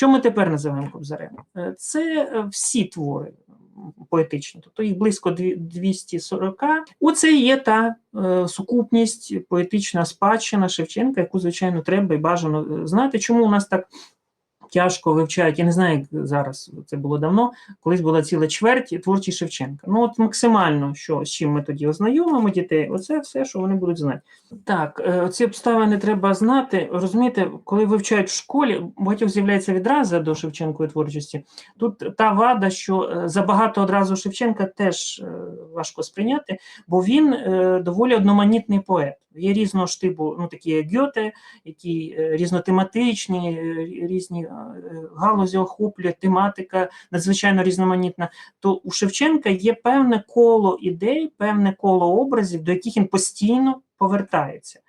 Що ми тепер називаємо Кобзарем? Е, Це е, всі твори поетичні, тобто їх близько дві- 240. Оце є та е, сукупність, поетична спадщина Шевченка, яку, звичайно, треба і бажано знати. Чому у нас так тяжко вивчають? Я не знаю, як зараз це було давно. Колись була ціла чверть творчі Шевченка. Ну, от максимально, що з чим ми тоді ознайомимо дітей, оце все, що вони будуть знати. Так, е, ці обставини треба знати. Розумієте, коли вивчають в школі, багатьох з'являється відразу до Шевченкової творчості. Тут та вада, що е, забагато одразу Шевченка теж е, важко сприйняти, бо він е, доволі одноманітний поет. Є різного штибу, ну такі як Гьоте, які е, різнотематичні, е, різні галузі охоплює, тематика надзвичайно різноманітна. То у Шевченка є певне коло ідей, певне коло образів, до яких він постійно повертається.